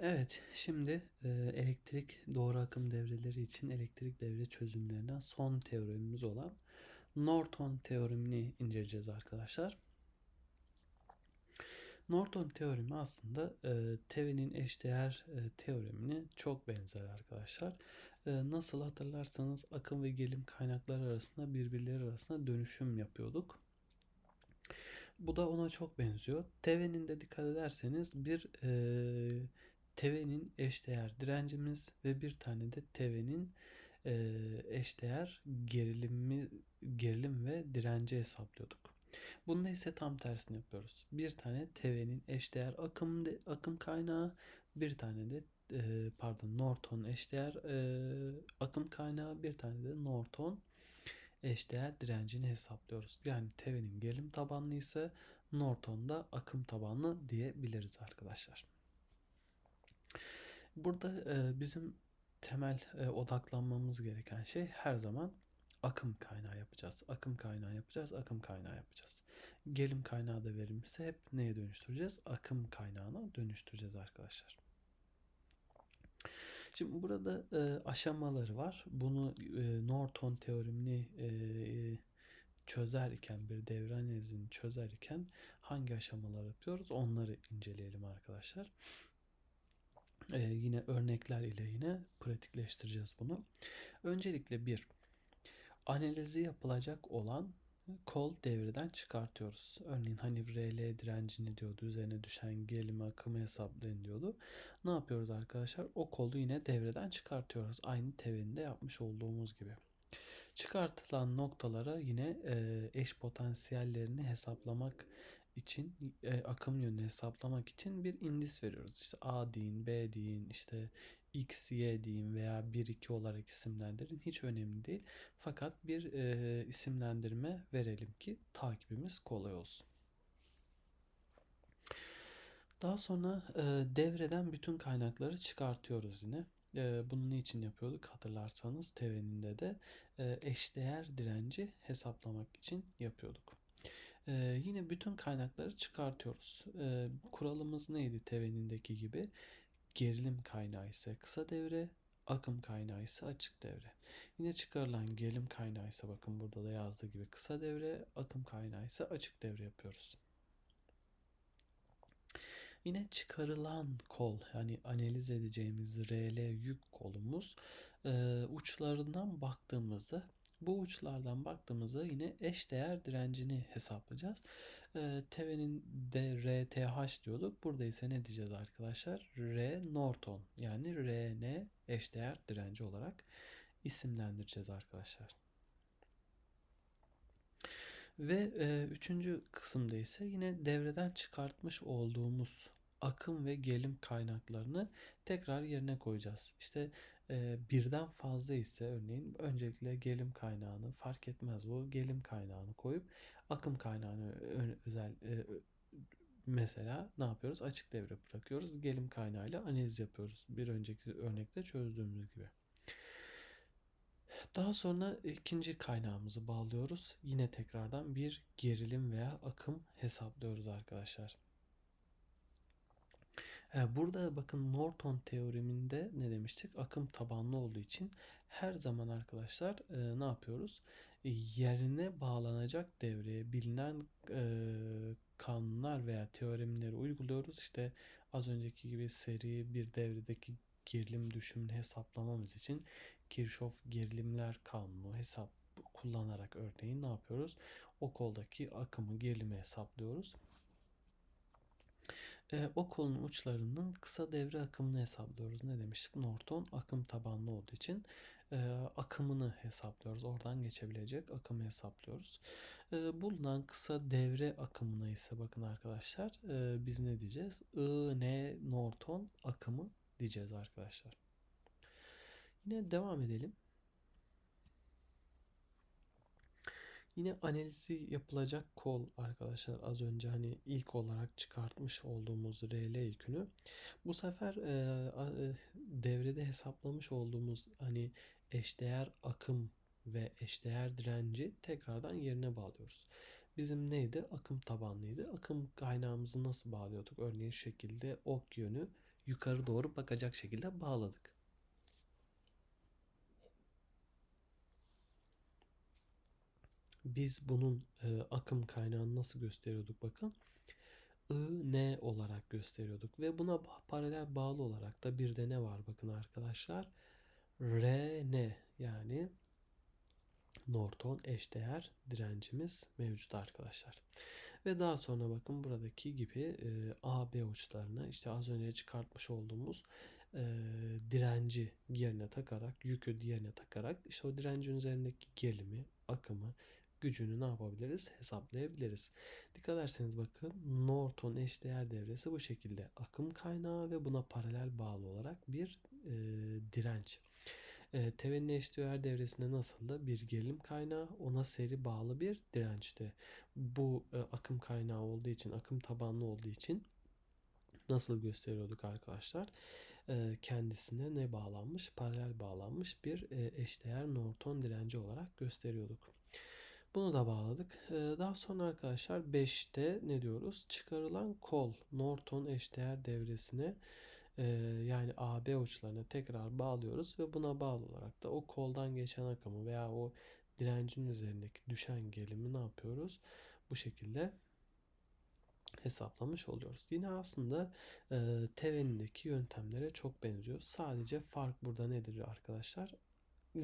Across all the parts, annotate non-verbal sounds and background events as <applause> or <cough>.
Evet, şimdi e, elektrik doğru akım devreleri için elektrik devre çözümlerinden son teoremimiz olan Norton teoremini inceleyeceğiz arkadaşlar. Norton teoremi aslında e, Thevenin eşdeğer e, teoremine çok benzer arkadaşlar. E, nasıl hatırlarsanız akım ve gerilim kaynakları arasında birbirleri arasında dönüşüm yapıyorduk. Bu da ona çok benziyor. Thevenin de dikkat ederseniz bir e, Thevenin eşdeğer direncimiz ve bir tane de Thevenin e, eşdeğer gerilimi, gerilim ve direnci hesaplıyorduk. Bunda ise tam tersini yapıyoruz. Bir tane Thevenin eşdeğer akım akım kaynağı, bir tane de e, pardon Norton eşdeğer e, akım kaynağı, bir tane de Norton eşdeğer direncini hesaplıyoruz. Yani Thevenin gerilim tabanlı ise Norton'da akım tabanlı diyebiliriz arkadaşlar. Burada e, bizim temel e, odaklanmamız gereken şey her zaman akım kaynağı yapacağız. Akım kaynağı yapacağız, akım kaynağı yapacağız. Gerilim kaynağı da verilmişse hep neye dönüştüreceğiz? Akım kaynağına dönüştüreceğiz arkadaşlar. Şimdi burada e, aşamaları var. Bunu e, Norton teoremini e, çözer iken bir devre analizini çözer iken hangi aşamalar yapıyoruz onları inceleyelim arkadaşlar. Ee, yine örnekler ile yine pratikleştireceğiz bunu. Öncelikle bir analizi yapılacak olan kol devreden çıkartıyoruz. Örneğin hani RL direncini diyordu. Üzerine düşen gerilim akımı hesaplayın diyordu. Ne yapıyoruz arkadaşlar? O kolu yine devreden çıkartıyoruz. Aynı teveninde yapmış olduğumuz gibi. Çıkartılan noktalara yine e, eş potansiyellerini hesaplamak için e, akım yönünü hesaplamak için bir indis veriyoruz. İşte A deyin, B deyin, işte X, Y deyin veya 1, 2 olarak isimlendirin. Hiç önemli değil. Fakat bir e, isimlendirme verelim ki takibimiz kolay olsun. Daha sonra e, devreden bütün kaynakları çıkartıyoruz yine. E, bunu niçin yapıyorduk hatırlarsanız teveninde de e, eşdeğer direnci hesaplamak için yapıyorduk. Ee, yine bütün kaynakları çıkartıyoruz. Ee, kuralımız neydi tevenindeki gibi? Gerilim kaynağı ise kısa devre, akım kaynağı ise açık devre. Yine çıkarılan gerilim kaynağı ise bakın burada da yazdığı gibi kısa devre, akım kaynağı ise açık devre yapıyoruz. Yine çıkarılan kol yani analiz edeceğimiz RL yük kolumuz e, uçlarından baktığımızda bu uçlardan baktığımızda yine eş değer direncini hesaplayacağız. E, Tevenin de RTH diyorduk. Burada ise ne diyeceğiz arkadaşlar? R Norton yani RN eş değer direnci olarak isimlendireceğiz arkadaşlar. Ve e, üçüncü kısımda ise yine devreden çıkartmış olduğumuz akım ve gelim kaynaklarını tekrar yerine koyacağız. İşte birden fazla ise örneğin öncelikle gelim kaynağını fark etmez bu gelim kaynağını koyup akım kaynağını özel e, mesela ne yapıyoruz? Açık devre bırakıyoruz. Gelim kaynağıyla analiz yapıyoruz. Bir önceki örnekte çözdüğümüz gibi. Daha sonra ikinci kaynağımızı bağlıyoruz. Yine tekrardan bir gerilim veya akım hesaplıyoruz arkadaşlar. Burada bakın Norton teoreminde ne demiştik? Akım tabanlı olduğu için her zaman arkadaşlar e, ne yapıyoruz? E, yerine bağlanacak devreye bilinen e, kanunlar veya teoremleri uyguluyoruz. İşte az önceki gibi seri bir devredeki gerilim düşümünü hesaplamamız için Kirchhoff gerilimler kanunu hesap kullanarak örneğin ne yapıyoruz? O koldaki akımı gerilimi hesaplıyoruz e, o kolun uçlarının kısa devre akımını hesaplıyoruz. Ne demiştik? Norton akım tabanlı olduğu için e, akımını hesaplıyoruz. Oradan geçebilecek akımı hesaplıyoruz. E, bulunan kısa devre akımına ise bakın arkadaşlar e, biz ne diyeceğiz? I, N, Norton akımı diyeceğiz arkadaşlar. Yine devam edelim. Yine analizi yapılacak kol arkadaşlar az önce hani ilk olarak çıkartmış olduğumuz RL yükünü bu sefer e, e, devrede hesaplamış olduğumuz hani eşdeğer akım ve eşdeğer direnci tekrardan yerine bağlıyoruz. Bizim neydi? Akım tabanlıydı. Akım kaynağımızı nasıl bağlıyorduk? Örneğin şekilde ok yönü yukarı doğru bakacak şekilde bağladık. Biz bunun e, akım kaynağını nasıl gösteriyorduk bakın. I, N olarak gösteriyorduk ve buna paralel bağlı olarak da bir de ne var bakın arkadaşlar. R, N yani Norton eşdeğer direncimiz mevcut arkadaşlar. Ve daha sonra bakın buradaki gibi e, A, B uçlarına işte az önce çıkartmış olduğumuz e, direnci yerine takarak, yükü diğerine takarak işte o direncin üzerindeki gelimi, akımı, gücünü ne yapabiliriz? Hesaplayabiliriz. Dikkat ederseniz bakın Norton eşdeğer devresi bu şekilde akım kaynağı ve buna paralel bağlı olarak bir e, direnç. E, tevenin eşdeğer devresinde nasıldı? Bir gerilim kaynağı ona seri bağlı bir dirençti. Bu e, akım kaynağı olduğu için, akım tabanlı olduğu için nasıl gösteriyorduk arkadaşlar? E, kendisine ne bağlanmış? Paralel bağlanmış bir e, eşdeğer Norton direnci olarak gösteriyorduk. Bunu da bağladık. Ee, daha sonra arkadaşlar 5'te ne diyoruz? Çıkarılan kol Norton eşdeğer devresine e, yani AB uçlarına tekrar bağlıyoruz ve buna bağlı olarak da o koldan geçen akımı veya o direncin üzerindeki düşen gelimi ne yapıyoruz? Bu şekilde hesaplamış oluyoruz. Yine aslında e, tevenindeki yöntemlere çok benziyor. Sadece fark burada nedir arkadaşlar?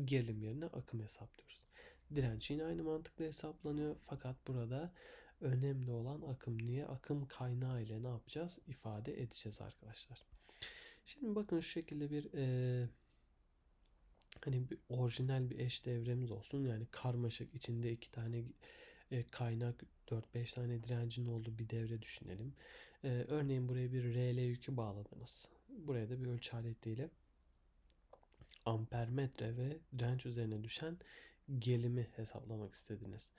Gerilim yerine akım hesaplıyoruz. Direnç yine aynı mantıkla hesaplanıyor. Fakat burada önemli olan akım. Niye? Akım kaynağı ile ne yapacağız? İfade edeceğiz arkadaşlar. Şimdi bakın şu şekilde bir e, hani bir orijinal bir eş devremiz olsun. Yani karmaşık içinde iki tane e, kaynak 4-5 tane direncin olduğu bir devre düşünelim. E, örneğin buraya bir RL yükü bağladınız. Buraya da bir ölçü aletiyle ampermetre ve direnç üzerine düşen gelimi hesaplamak istediniz.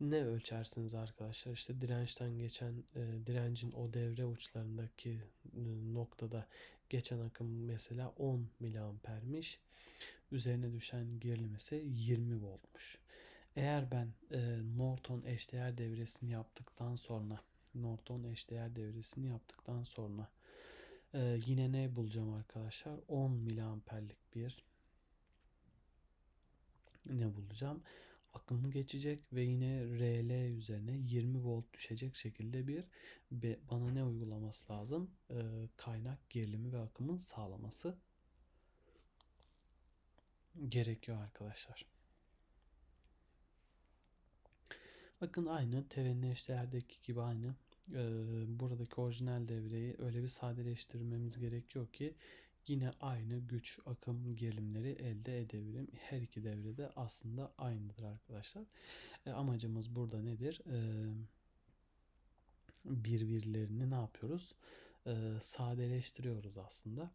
Ne ölçersiniz arkadaşlar? İşte dirençten geçen e, direncin o devre uçlarındaki e, noktada geçen akım mesela 10 miliampermiş. Üzerine düşen gerilim ise 20 voltmuş. Eğer ben e, Norton eşdeğer devresini yaptıktan sonra Norton eşdeğer devresini yaptıktan sonra yine ne bulacağım arkadaşlar? 10 miliamperlik bir ne bulacağım? Akım geçecek ve yine RL üzerine 20 volt düşecek şekilde bir bana ne uygulaması lazım? Ee, kaynak gerilimi ve akımın sağlaması gerekiyor arkadaşlar. Bakın aynı tevenni eşdeğerdeki gibi aynı. Ee, buradaki orijinal devreyi öyle bir sadeleştirmemiz gerekiyor ki yine aynı güç akım gerilimleri elde edebilirim. Her iki devrede aslında aynıdır arkadaşlar. E, amacımız burada nedir? E, birbirlerini ne yapıyoruz? E, sadeleştiriyoruz aslında.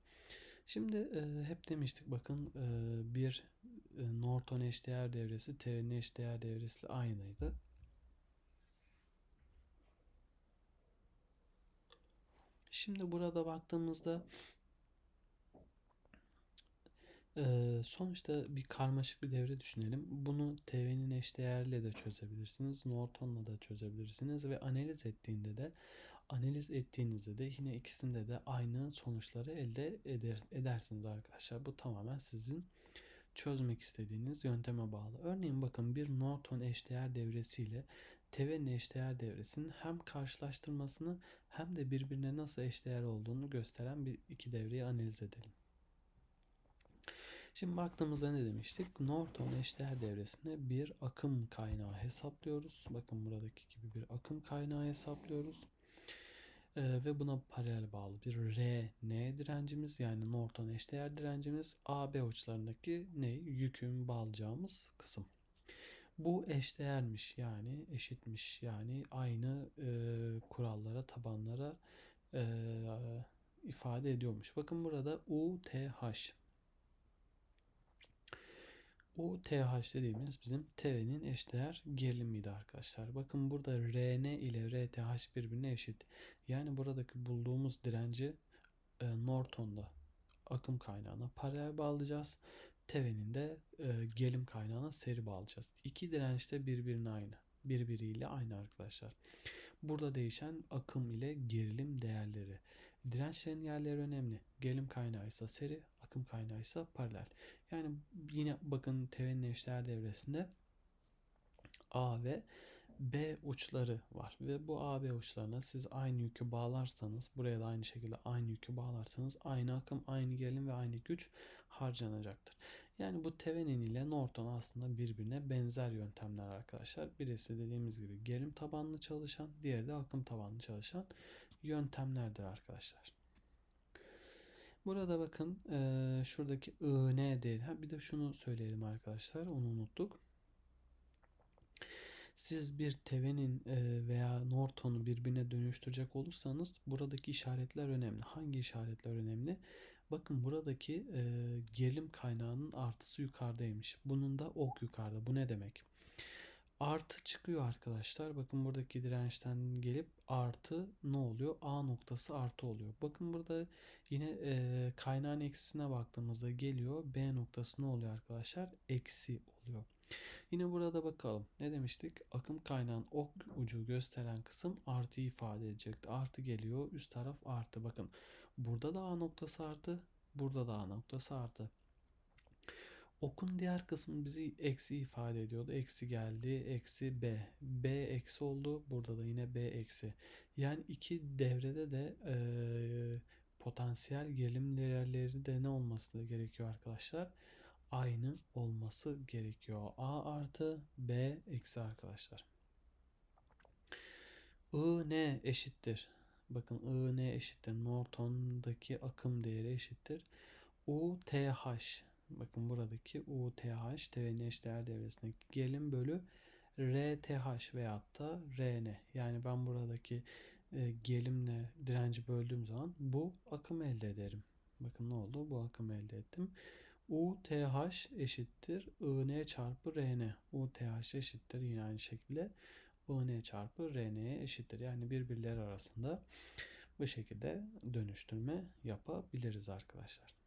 Şimdi e, hep demiştik bakın e, bir e, Norton eşdeğer devresi Thevenin eşdeğer devresiyle aynıydı. Şimdi burada baktığımızda sonuçta bir karmaşık bir devre düşünelim. Bunu TV'nin eşdeğerle de çözebilirsiniz. Norton'la da çözebilirsiniz ve analiz ettiğinde de analiz ettiğinizde de yine ikisinde de aynı sonuçları elde eder, edersiniz arkadaşlar. Bu tamamen sizin çözmek istediğiniz yönteme bağlı. Örneğin bakın bir Norton eşdeğer devresiyle TV'nin eşdeğer devresinin hem karşılaştırmasını hem de birbirine nasıl eşdeğer olduğunu gösteren bir iki devreyi analiz edelim. Şimdi baktığımızda ne demiştik? Norton eşdeğer devresinde bir akım kaynağı hesaplıyoruz. Bakın buradaki gibi bir akım kaynağı hesaplıyoruz. Ee, ve buna paralel bağlı bir R, direncimiz yani Norton eşdeğer direncimiz AB uçlarındaki ne? Yükün bağlayacağımız kısım. Bu eşdeğermiş yani eşitmiş yani aynı e, kurallara, tabanlara e, ifade ediyormuş. Bakın burada UTH o TH dediğimiz bizim TV'nin eşdeğer gerilimiydi arkadaşlar. Bakın burada RN ile RTH birbirine eşit. Yani buradaki bulduğumuz direnci e, Norton'da akım kaynağına paralel bağlayacağız. TV'nin de e, gelim kaynağına seri bağlayacağız. İki direnç de birbirine aynı. Birbiriyle aynı arkadaşlar. Burada değişen akım ile gerilim değerleri. Dirençlerin yerleri önemli. Gelim kaynağı ise seri, akım kaynağı ise paralel. Yani yine bakın tevenin eşdeğer devresinde A ve B uçları var ve bu AB uçlarına siz aynı yükü bağlarsanız buraya da aynı şekilde aynı yükü bağlarsanız aynı akım, aynı gerilim ve aynı güç harcanacaktır. Yani bu Thevenin ile Norton aslında birbirine benzer yöntemler arkadaşlar. Birisi dediğimiz gibi gerilim tabanlı çalışan, diğeri de akım tabanlı çalışan yöntemlerdir arkadaşlar. Burada bakın e, şuradaki IN değil. Ha, bir de şunu söyleyelim arkadaşlar. Onu unuttuk. Siz bir Tevenin e, veya Norton'u birbirine dönüştürecek olursanız buradaki işaretler önemli. Hangi işaretler önemli? Bakın buradaki e, gerilim kaynağının artısı yukarıdaymış. Bunun da ok yukarıda. Bu ne demek? Artı çıkıyor arkadaşlar. Bakın buradaki dirençten gelip artı ne oluyor? A noktası artı oluyor. Bakın burada yine e, kaynağın eksisine baktığımızda geliyor. B noktası ne oluyor arkadaşlar? Eksi oluyor. Yine burada bakalım. Ne demiştik? Akım kaynağın ok ucu gösteren kısım artı ifade edecekti. Artı geliyor. Üst taraf artı. Bakın burada da A noktası artı. Burada da A noktası artı. Okun diğer kısmı bizi eksi ifade ediyordu. Eksi geldi. Eksi B. B eksi oldu. Burada da yine B eksi. Yani iki devrede de e, potansiyel gerilim değerleri de ne olması da gerekiyor arkadaşlar? Aynı olması gerekiyor. A artı B eksi arkadaşlar. I ne eşittir? Bakın I ne eşittir? Norton'daki akım değeri eşittir. UTH Bakın buradaki UTH TV'nin eşdeğer devresindeki gerilim bölü RTH veyahut da RN. Yani ben buradaki e, gerilimle direnci böldüğüm zaman bu akım elde ederim. Bakın ne oldu? Bu akım elde ettim. UTH eşittir IN çarpı RN. UTH eşittir yine aynı şekilde IN çarpı RN'ye eşittir. Yani birbirleri arasında bu şekilde dönüştürme yapabiliriz arkadaşlar.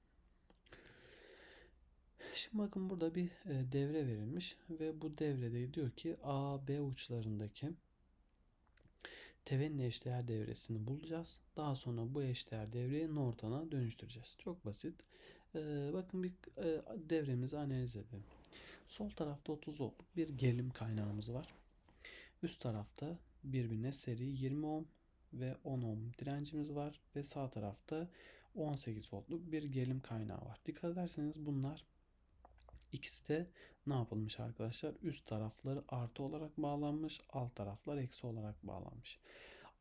Şimdi bakın burada bir e, devre verilmiş ve bu devrede diyor ki A, B uçlarındaki tevenin eşdeğer devresini bulacağız. Daha sonra bu eşdeğer devreyi Norton'a dönüştüreceğiz. Çok basit. Ee, bakın bir e, devremizi analiz edelim. Sol tarafta 30 voltluk bir gerilim kaynağımız var. Üst tarafta birbirine seri 20 ohm ve 10 ohm direncimiz var ve sağ tarafta 18 voltluk bir gerilim kaynağı var. Dikkat ederseniz bunlar İkisi de ne yapılmış arkadaşlar? Üst tarafları artı olarak bağlanmış, alt taraflar eksi olarak bağlanmış.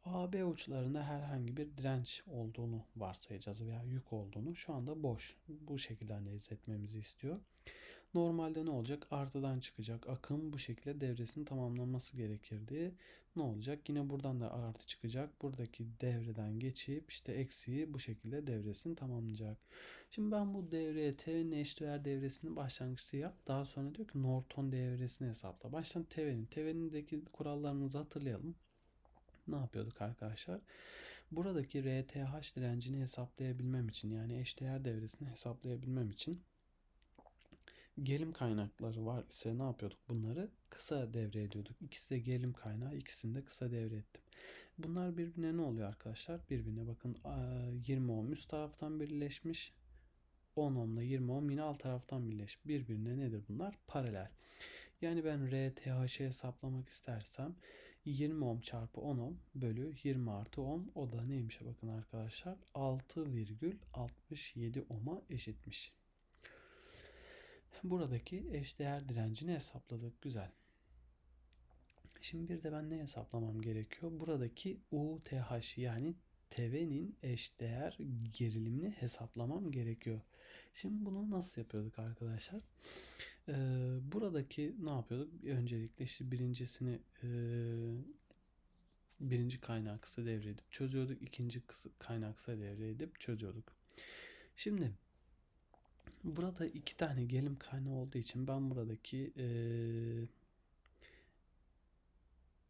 AB uçlarında herhangi bir direnç olduğunu varsayacağız veya yük olduğunu. Şu anda boş. Bu şekilde analiz etmemizi istiyor. Normalde ne olacak? Artıdan çıkacak. Akım bu şekilde devresini tamamlaması gerekirdi. Ne olacak? Yine buradan da artı çıkacak. Buradaki devreden geçip işte eksiği bu şekilde devresini tamamlayacak. Şimdi ben bu devreye Thevenin eşdeğer devresini başlangıçta yap. Daha sonra diyor ki Norton devresini hesapla. Baştan Thevenin. Thevenin'deki kurallarımızı hatırlayalım. Ne yapıyorduk arkadaşlar? Buradaki RTH direncini hesaplayabilmem için yani eşdeğer devresini hesaplayabilmem için gelim kaynakları var ise ne yapıyorduk? Bunları kısa devre ediyorduk. İkisi de gelim kaynağı, ikisini de kısa devre ettim. Bunlar birbirine ne oluyor arkadaşlar? Birbirine bakın 20 ohm üst taraftan birleşmiş. 10 ohm ile 20 ohm yine alt taraftan birleş. Birbirine nedir bunlar? Paralel. Yani ben RTH'ı hesaplamak istersem 20 ohm çarpı 10 ohm bölü 20 artı ohm o da neymiş bakın arkadaşlar 6,67 ohm'a eşitmiş. Buradaki eşdeğer direncini hesapladık. Güzel. Şimdi bir de ben ne hesaplamam gerekiyor? Buradaki UTH yani TV'nin eşdeğer gerilimini hesaplamam gerekiyor. Şimdi bunu nasıl yapıyorduk arkadaşlar? Ee, buradaki ne yapıyorduk? Öncelikle işte birincisini e, birinci kaynağı kısa devre edip çözüyorduk. İkinci kaynağı kısa devre edip çözüyorduk. Şimdi burada iki tane gelim kaynağı olduğu için ben buradaki e,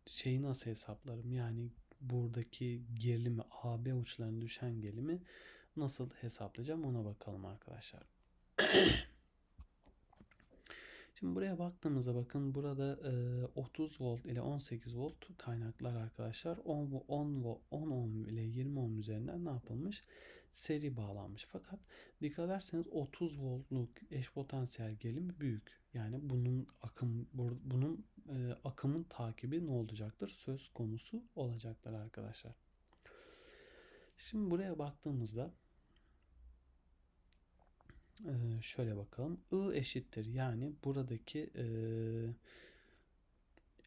şeyi nasıl hesaplarım? Yani buradaki gerilimi AB uçlarına düşen gerilimi nasıl hesaplayacağım ona bakalım arkadaşlar. <clears throat> Şimdi buraya baktığımızda bakın burada e, 30 volt ile 18 volt kaynaklar arkadaşlar 10 vo- 10 vo- 10 ohm ile 20 ohm üzerinden ne yapılmış? Seri bağlanmış. Fakat dikkat ederseniz 30 voltluk eş potansiyel gerilim büyük. Yani bunun akım bunun e, akımın takibi ne olacaktır? Söz konusu olacaktır arkadaşlar. Şimdi buraya baktığımızda e, şöyle bakalım. I eşittir. Yani buradaki e,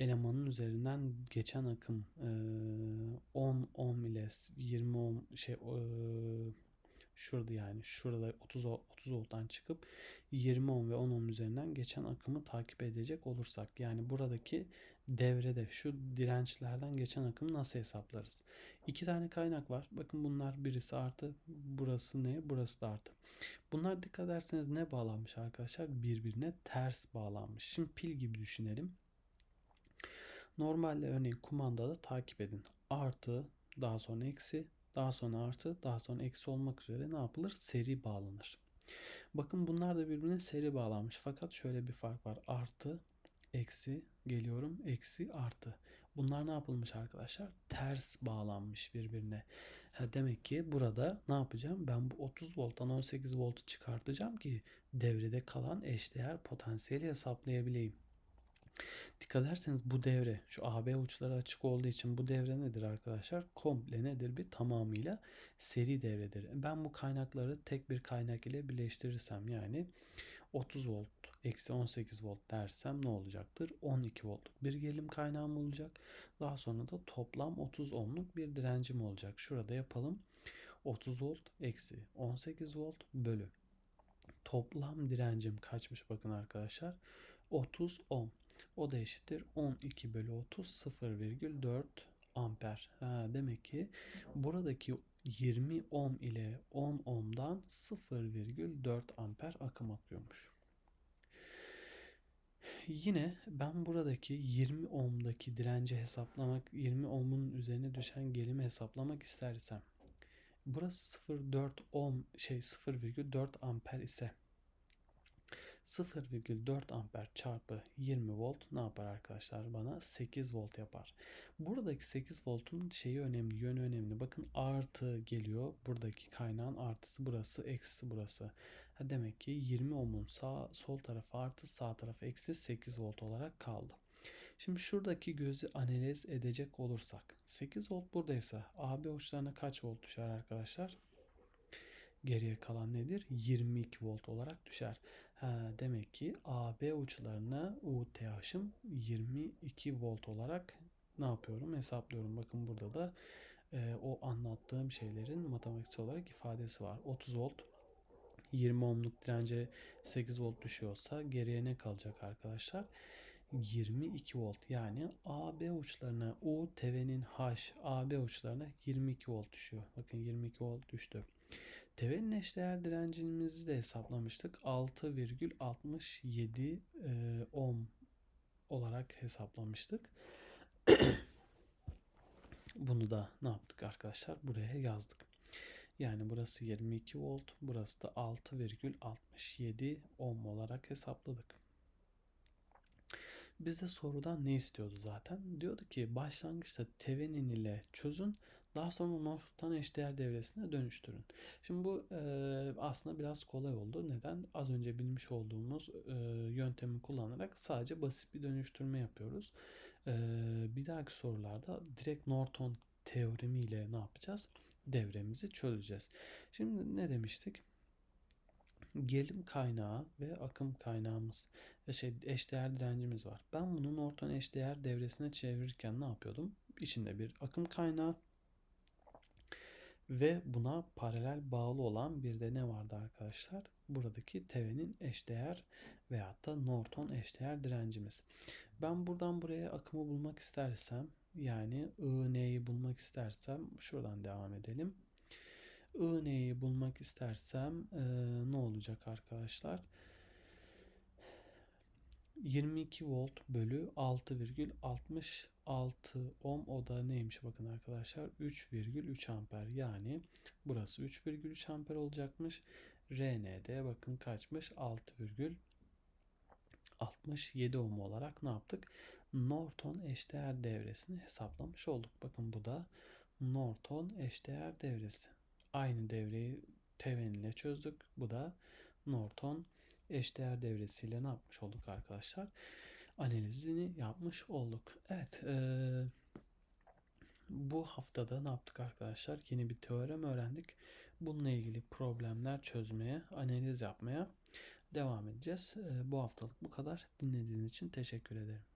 elemanın üzerinden geçen akım e, 10 ohm ile 20 ohm şey şurada yani şurada 30 o- 30 volttan çıkıp 20 ohm ve 10 ohm üzerinden geçen akımı takip edecek olursak yani buradaki devrede şu dirençlerden geçen akımı nasıl hesaplarız? İki tane kaynak var. Bakın bunlar birisi artı, burası ne? Burası da artı. Bunlar dikkat ederseniz ne bağlanmış arkadaşlar? Birbirine ters bağlanmış. Şimdi pil gibi düşünelim. Normalde örneğin kumandada takip edin. Artı, daha sonra eksi, daha sonra artı, daha sonra eksi olmak üzere ne yapılır? Seri bağlanır. Bakın bunlar da birbirine seri bağlanmış. Fakat şöyle bir fark var. Artı, eksi, geliyorum, eksi, artı. Bunlar ne yapılmış arkadaşlar? Ters bağlanmış birbirine. Ha, demek ki burada ne yapacağım? Ben bu 30 volttan 18 voltu çıkartacağım ki devrede kalan eşdeğer potansiyeli hesaplayabileyim. Dikkat ederseniz bu devre şu AB uçları açık olduğu için bu devre nedir arkadaşlar? Komple nedir? Bir tamamıyla seri devredir. Ben bu kaynakları tek bir kaynak ile birleştirirsem yani 30 volt eksi 18 volt dersem ne olacaktır? 12 voltluk bir gerilim kaynağım olacak. Daha sonra da toplam 30 ohmluk bir direncim olacak. Şurada yapalım. 30 volt eksi 18 volt bölü. Toplam direncim kaçmış bakın arkadaşlar? 30 ohm. O da eşittir 12 bölü 30 0,4 amper. Ha, demek ki buradaki 20 ohm ile 10 ohm'dan 0,4 amper akım akıyormuş. Yine ben buradaki 20 ohm'daki direnci hesaplamak, 20 ohm'un üzerine düşen gerilimi hesaplamak istersem burası 0,4 ohm şey 0,4 amper ise 0,4 amper çarpı 20 volt ne yapar arkadaşlar bana 8 volt yapar. Buradaki 8 voltun şeyi önemli yönü önemli. Bakın artı geliyor. Buradaki kaynağın artısı burası eksisi burası. Ha demek ki 20 ohmun sağ sol tarafı artı sağ tarafı eksi 8 volt olarak kaldı. Şimdi şuradaki gözü analiz edecek olursak 8 volt buradaysa AB uçlarına kaç volt düşer arkadaşlar? Geriye kalan nedir? 22 volt olarak düşer. Demek ki AB uçlarına UTH'ım 22 volt olarak ne yapıyorum? Hesaplıyorum. Bakın burada da e, o anlattığım şeylerin matematiksel olarak ifadesi var. 30 volt 20 ohmluk dirence 8 volt düşüyorsa geriye ne kalacak arkadaşlar? 22 volt yani AB uçlarına U TV'nin H AB uçlarına 22 volt düşüyor. Bakın 22 volt düştü. TV'nin eşdeğer direncimizi de hesaplamıştık. 6,67 e, ohm olarak hesaplamıştık. <clears throat> Bunu da ne yaptık arkadaşlar? Buraya yazdık. Yani burası 22 volt, burası da 6,67 ohm olarak hesapladık. Bizde sorudan ne istiyordu zaten? Diyordu ki başlangıçta Thevenin ile çözün, daha sonra North'tan eşdeğer devresine dönüştürün. Şimdi bu e, aslında biraz kolay oldu. Neden? Az önce bilmiş olduğumuz e, yöntemi kullanarak sadece basit bir dönüştürme yapıyoruz. E, bir dahaki sorularda direkt Norton teoremiyle ne yapacağız? Devremizi çözeceğiz. Şimdi ne demiştik? Gerilim kaynağı ve akım kaynağımız ve şey eşdeğer direncimiz var. Ben bunu Norton eşdeğer devresine çevirirken ne yapıyordum? İçinde bir akım kaynağı ve buna paralel bağlı olan bir de ne vardı arkadaşlar? Buradaki TV'nin eşdeğer veyahut da Norton eşdeğer direncimiz. Ben buradan buraya akımı bulmak istersem yani IN'yi bulmak istersem şuradan devam edelim. IN'yi bulmak istersem e, ne olacak arkadaşlar? 22 volt bölü 6,66 ohm o da neymiş bakın arkadaşlar 3,3 amper yani burası 3,3 amper olacakmış RN'de bakın kaçmış 67 ohm olarak ne yaptık? Norton eşdeğer devresini hesaplamış olduk. Bakın bu da Norton eşdeğer devresi. Aynı devreyi Thevenin ile çözdük. Bu da Norton eşdeğer devresiyle ne yapmış olduk arkadaşlar? Analizini yapmış olduk. Evet. Ee, bu haftada ne yaptık arkadaşlar? Yeni bir teorem öğrendik. Bununla ilgili problemler çözmeye, analiz yapmaya devam edeceğiz. Ee, bu haftalık bu kadar. Dinlediğiniz için teşekkür ederim.